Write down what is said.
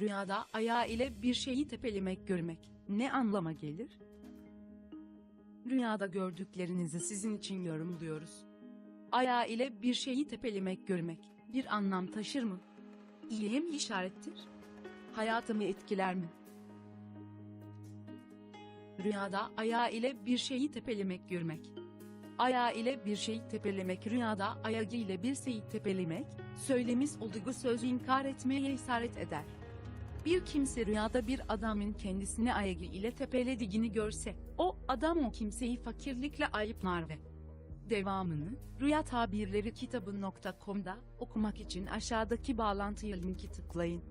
Rüyada ayağı ile bir şeyi tepelemek görmek ne anlama gelir? Rüyada gördüklerinizi sizin için yorumluyoruz. Ayağı ile bir şeyi tepelemek görmek bir anlam taşır mı? Mi işarettir? Hayatımı etkiler mi? Rüyada ayağı ile bir şeyi tepelemek görmek. Ayağı ile bir şeyi tepelemek rüyada ayağı ile bir şeyi tepelemek, söylemiz olduğu sözü inkar etmeye isaret eder. Bir kimse rüyada bir adamın kendisini ayağı ile tepelediğini görse, o adam o kimseyi fakirlikle ayıplar ve devamını Rüya Tabirleri kitabı.com'da okumak için aşağıdaki bağlantıya linki tıklayın.